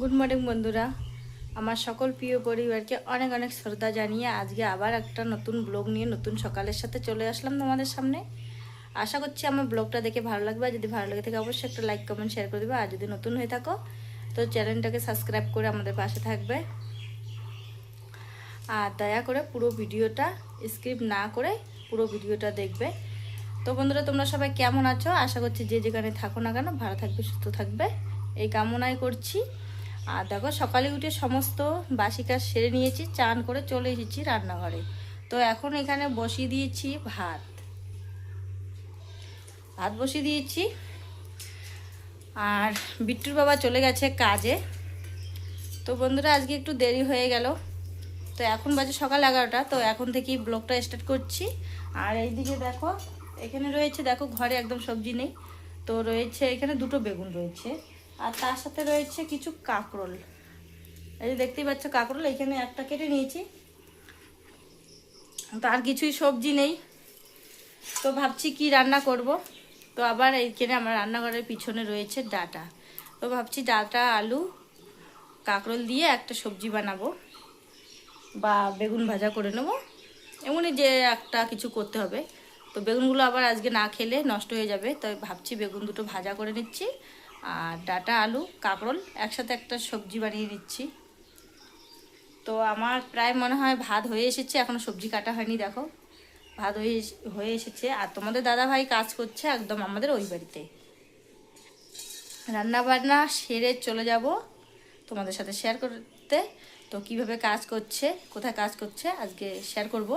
Good morning বন্ধুরা। আমার সকল প্রিয় পরিবারকে অনেক অনেক শ্রদ্ধা জানিয়ে আজকে আবার একটা নতুন ব্লগ নিয়ে নতুন সকালের সাথে চলে আসলাম তোমাদের সামনে। আশা করছি আমার ব্লগটা দেখে ভালো লাগবে। আর যদি ভালো লাগে থাকে, অবশ্যই একটা লাইক কমেন্ট শেয়ার করে দেবে। আর যদি নতুন হয়ে থাকো, তো চ্যানেলটাকে সাবস্ক্রাইব করে আমাদের পাশে থাকবে। আর দয়া করে পুরো ভিডিওটা স্কিপ না করে পুরো ভিডিওটা দেখবে। তো বন্ধুরা, তোমরা সবাই কেমন আছো? আশা করছি যে যেখানে থাকো না কেন, ভালো থাকবে, সুস্থ থাকবে। এই কামনাই করছি। আর দেখো, সকালে উঠে সমস্ত বাসি কাজ সেরে নিয়েছি, চান করে চলে এসেছি রান্নাঘরে। তো এখন এখানে বসিয়ে দিয়েছি ভাত। ভাত বসিয়ে দিয়েছি। আর বিট্টুর বাবা চলে গেছে কাজে। তো বন্ধুরা, আজকে একটু দেরি হয়ে গেল। তো এখন বাজে সকাল এগারোটা, তো এখন থেকেই ব্লগটা স্টার্ট করছি। আর এইদিকে দেখো, এখানে রয়েছে, দেখো, ঘরে একদম সবজি নেই। তো রয়েছে, এখানে দুটো বেগুন রয়েছে। আর তার সাথে রয়েছে কিছু কাঁকরোল। এই যে দেখতেই পাচ্ছ কাঁকরোল, এখানে একটা কেটে নিয়েছি। তো আর কিছুই সবজি নেই। তো ভাবছি কি রান্না করব। তো আবার এইখানে আমার রান্নাঘরের পিছনে রয়েছে ডাটা। তো ভাবছি ডাটা, আলু, কাঁকরোল দিয়ে একটা সবজি বানাবো বা বেগুন ভাজা করে নেব। এমনই যে একটা কিছু করতে হবে। তো বেগুনগুলো আবার আজকে না খেলে নষ্ট হয়ে যাবে। তাই ভাবছি বেগুন দুটো ভাজা করে নিচ্ছি। আর ডাটা, আলু, কাঁকরোল, একসাথে একটা সবজি বানিয়ে নিচ্ছি। তো আমার প্রায় মনে হয় ভাত হয়ে এসেছে এখনও সবজি কাটা হয়নি, দেখো। ভাত হয়ে হয়ে এসেছে। আর তোমাদের দাদা ভাই কাজ করছে একদম আমাদের ওই বাড়িতে। রান্না বান্না সেরে চলে যাব তোমাদের সাথে শেয়ার করতে। তো কীভাবে কাজ করছে, কোথায় কাজ করছে আজকে শেয়ার করব।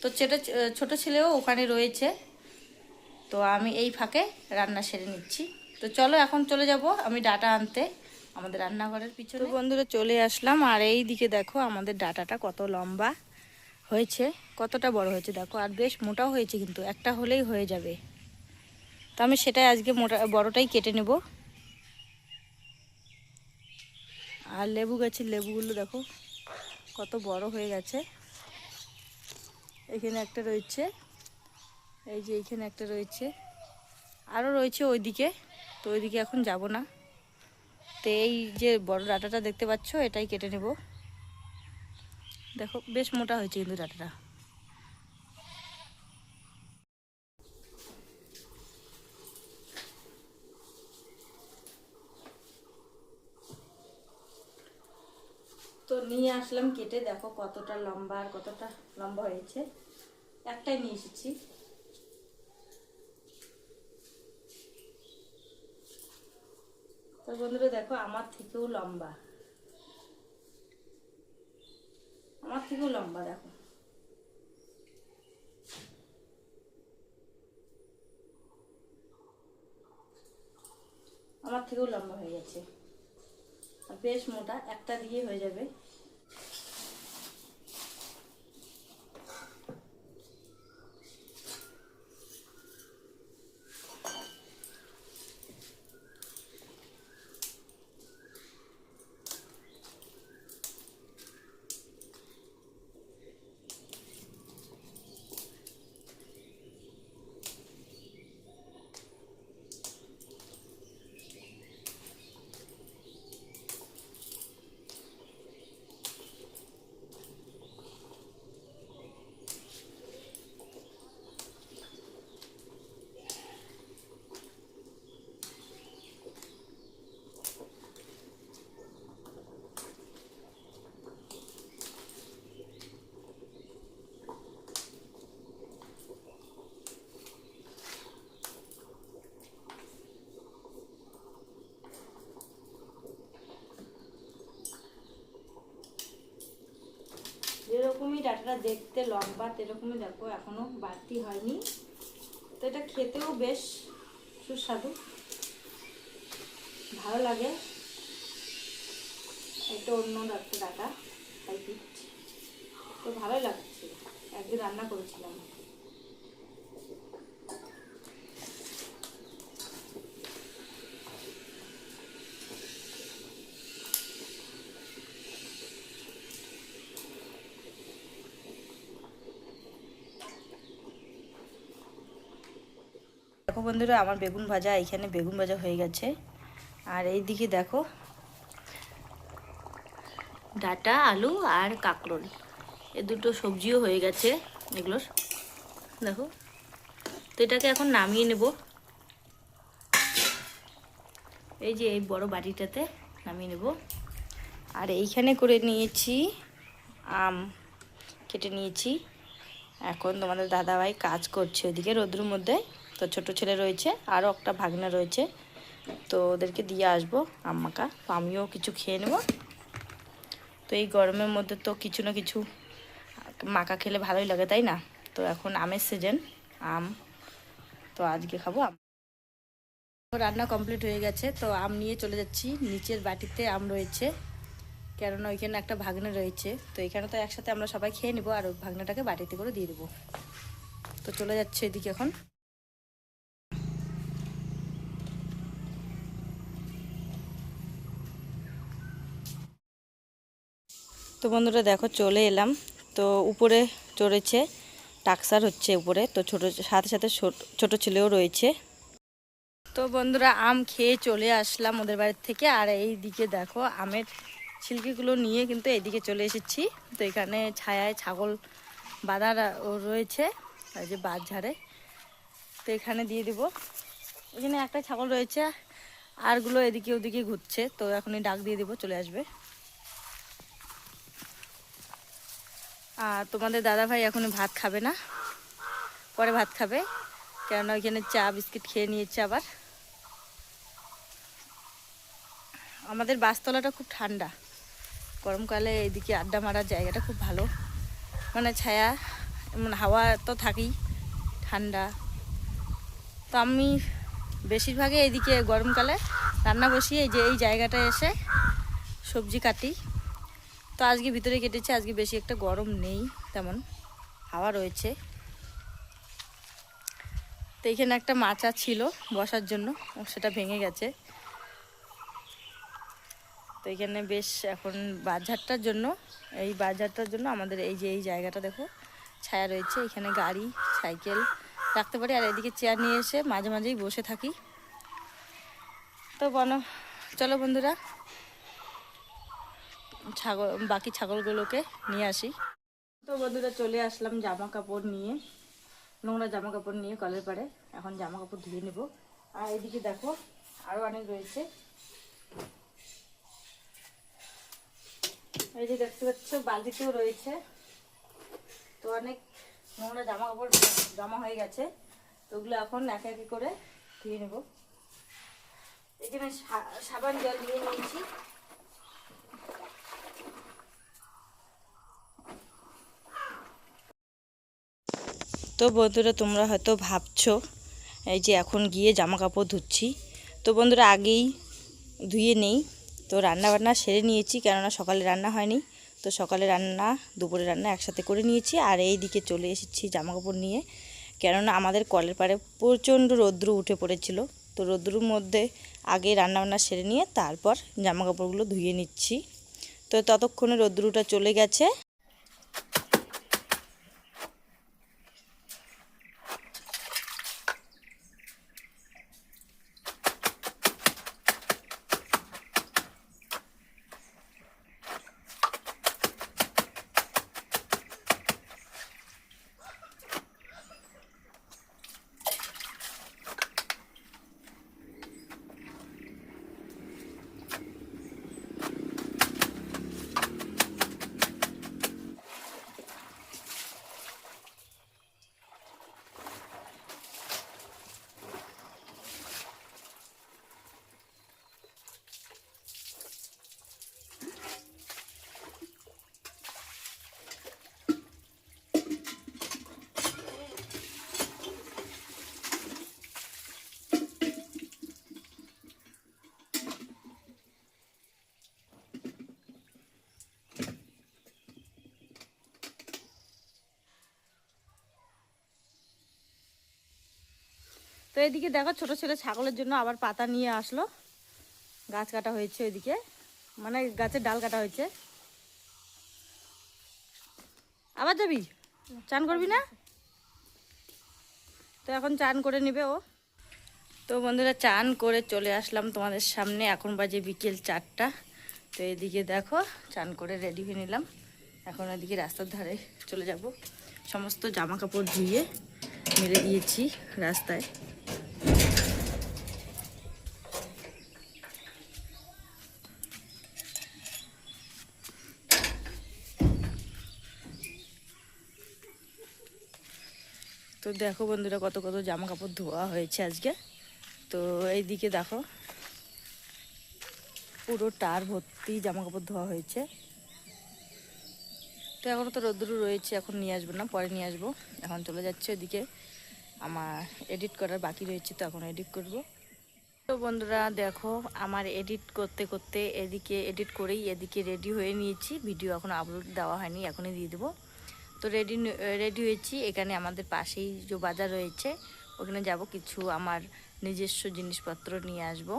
তো সেটা ছোটো ছেলেও ওখানে রয়েছে। তো আমি এই ফাঁকে রান্না সেরে নিচ্ছি। তো চলো এখন চলে যাব, আমি ডাটা আনতে আমাদের রান্নাঘরের পিছনে। বন্ধুরা চলে আসলাম, আর এই দিকে দেখো আমাদের ডাটাটা কত লম্বা হয়েছে, কতটা বড় হয়েছে দেখো, আর বেশ মোটাও হয়েছে কিন্তু, একটা হলেই হয়ে যাবে। তো আমি সেটাই আজকে মোটা, বড়টাই কেটে নেব। আর লেবু গাছের লেবুগুলো দেখো, কত বড় হয়ে গেছে। এখানে একটা রয়েছে, এই যে এইখানে একটা রয়েছে। আরও রয়েছে ওইদিকে, তো ওইদিকে এখন যাব না। তো এই যে বড় ডাটাটা দেখতে পাচ্ছ, এটাই কেটে নেব। দেখো, বেশ মোটা হয়েছে কিন্তু ডাটাটা। তো নিয়ে আসলাম কেটে, দেখো কতটা লম্বা আর কতটা লম্বা হয়েছে। একটাই নিয়ে এসেছি। তো বন্ধুরা দেখো, আমার থেকেও লম্বা। আমার থেকেও লম্বা, দেখো। আমার থেকেও লম্বা হয়ে গেছে। আর বেশ মোটা, একটা দিয়ে হয়ে যাবে। ডাটাটা দেখতে লম্বা এরকমই দেখো এখনও বাড়তি হয়নি। তো এটা খেতেও বেশ সুস্বাদু। ভালো লাগে। এটা অন্য একটা ডাটা, তাই তো ভালোই লাগছে। একদিন রান্না করেছিলাম। দেখো বন্ধুরা, আমার বেগুন ভাজা এইখানে বেগুন ভাজা হয়ে গেছে। আর এই দিকে দেখো, ডাটা, আলু আর কাঁকরোল। এ দুটো সবজিও হয়ে গেছে এগুলোর। দেখো, তো এটাকে এখন নামিয়ে নেব। এই যে এই বড় বাটিটাতে নামিয়ে নেব। আর এইখানে করে নিয়েছি আম, কেটে নিয়েছি। এখন তোমাদের দাদাভাই কাজ করছে ওইদিকে রোদ্রুর মধ্যে। তো ছোট ছেলে রয়েছে, আরও একটা ভাগনা রয়েছে। তো ওদেরকে দিয়ে আসব আম্মাকা। তো আমিও কিছু খেয়ে নেব। তো এই গরমের মধ্যে তো কিছু না কিছু মাকা খেলে ভালোই লাগে, তাই না? তো এখন আমের সিজন আম। তো আজকে খাব আম। রান্না কমপ্লিট হয়ে গেছে, তো আম নিয়ে চলে যাচ্ছি। নিচের বাটিতে আম রয়েছে, কেননা ওইখানে একটা ভাগনা রয়েছে। তো এখানে তো একসাথে আমরা সবাই খেয়ে নেব, আর ওই ভাগনাটাকে বাটিতে করে দিয়ে দেবো। তো চলে যাচ্ছে এদিকে এখন। তো বন্ধুরা দেখো চলে এলাম। তো উপরে চড়েছে, টাকসার হচ্ছে উপরে। তো ছোট, সাথে সাথে ছোট- ছেলেও রয়েছে। তো বন্ধুরা আম খেয়ে চলে আসলাম ওদের বাড়ির থেকে। আর এই দিকে দেখো আমের ছিলকিগুলো নিয়ে কিন্তু এইদিকে চলে এসেছি। তো এখানে ছায়ায় ছাগল বাঁধা রয়েছে, এই যে বাদ ঝাড়ে। তো এখানে দিয়ে দিব। এখানে একটা ছাগল রয়েছে, আরগুলো এদিকে ওদিকে ঘুরছে। তো এখনই ডাক দিয়ে দিব, চলে আসবে। আর তোমাদের দাদা ভাই এখন ভাত খাবে না। পরে ভাত খাবে। কেননা ওইখানে চা, বিস্কিট খেয়ে নিয়েছে আবার। আমাদের বাসতলাটা খুব ঠান্ডা। গরমকালে এইদিকে আড্ডা মারার জায়গাটা খুব ভালো। মানে ছায়া, এমন হাওয়া তো থাকেই, ঠান্ডা। তো আমি বেশিরভাগই এইদিকে গরমকালে রান্না বসিয়ে যে, এই জায়গাটায় এসে সবজি কাটি। তো আজকে ভিতরে কেটেছে, আজকে বেশি একটা গরম নেই, তেমন হাওয়া রয়েছে। তো এখানে একটা মাচা ছিল বসার জন্য, সেটা ভেঙে গেছে। তো এখানে বেশ এখন বাজারটার জন্য, এই বাজারটার জন্য আমাদের এই যে এই জায়গাটা দেখো, ছায়া রয়েছে, এখানে গাড়ি, সাইকেল রাখতে পারি, আর এদিকে চেয়ার নিয়ে এসে মাঝে মাঝেই বসে থাকি। তো বলো, চলো বন্ধুরা ছাগল, বাকি ছাগলগুলোকে নিয়ে আসি। তো বন্ধুরা চলে আসলাম জামা কাপড় নিয়ে, নোংরা জামা কাপড় নিয়ে কলের পাড়ে। এখন জামা কাপড় ধুয়ে নেব। আর এদিকে দেখো আরও অনেক রয়েছে। এই যে দেখতে পাচ্ছ, বালতিতেও রয়েছে। তো অনেক নোংরা জামা কাপড় জমা হয়ে গেছে। তো ওগুলো এখন এক এক করে ধুয়ে নেব। এখানে সাবান জল নিয়ে নিয়েছি। তো বন্ধুরা তোমরা হয়তো ভাবছ, এই যে এখন গিয়ে জামা কাপড় ধুচ্ছি। তো বন্ধুরা আগেই ধুয়ে নেই, তো রান্না বান্না সেরে নিয়েছি, কেননা সকালে রান্না হয়নি। তো সকালে রান্না, দুপুরে রান্না একসাথে করে নিয়েছি, আর এই দিকে চলে এসেছি জামা কাপড় নিয়ে। কেননা আমাদের কলের পাড়ে প্রচণ্ড রৌদ্র উঠে পড়েছিল, তো রৌদ্রুর মধ্যে আগে রান্না বান্না সেরে নিয়ে তারপর জামা কাপড়গুলো ধুয়ে নিচ্ছি। তো ততক্ষণে রৌদ্রুটা চলে গেছে। তো এদিকে দেখো ছোট ছেলে ছাগলের জন্য আবার পাতা নিয়ে আসলো। গাছ কাটা হয়েছে ওইদিকে। মানে গাছের ডাল কাটা হয়েছে। আবার যাবি? চান করবি না? তো এখন চান করে নিবে ও। তো বন্ধুরা, চান করে চলে আসলাম তোমাদের সামনে। এখন বাজে বিকেল চারটা। তো এদিকে দেখো, চান করে রেডি হয়ে নিলাম। এখন এদিকে রাস্তার ধারে চলে যাব। সমস্ত জামা কাপড় ধুয়ে মেরে দিয়েছি রাস্তায়। তো দেখো বন্ধুরা কত কত জামা কাপড় ধোয়া হয়েছে আজকে। তো এইদিকে দেখো, পুরো টার ভর্তি জামা কাপড় ধোয়া হয়েছে। তো এখনও তো রোদ্রু রয়েছে, এখন নিয়ে আসব না, পরে নিয়ে আসব। এখন চলে যাচ্ছে ওদিকে আমার এডিট করার বাকি রয়েছে, তো এখন এডিট করব। তো বন্ধুরা দেখো, আমার এডিট করতে করতে এদিকে এডিট করেই এদিকে রেডি হয়ে নিয়েছি। ভিডিও এখন আপলোড দেওয়া হয়নি, এখনই দিয়ে দেবো। তো রেডি রেডি হয়েছি। এখানে আমাদের পাশেই যে বাজার রয়েছে, ওখানে যাব কিছু আমার নিজস্ব জিনিসপত্র নিয়ে আসব।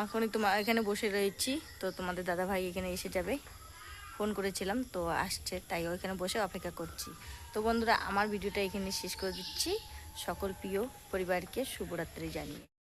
এখনই তোমার এখানে বসে রয়েছি। তো তোমাদের দাদা ভাই এখানে এসে যাবে। ফোন করেছিলাম, তো আসছে, তাই ওইখানে বসে অপেক্ষা করছি। তো বন্ধুরা, আমার ভিডিওটা এখানে শেষ করে দিচ্ছি। সকল প্রিয় পরিবারকে শুভরাত্রি জানিয়ে।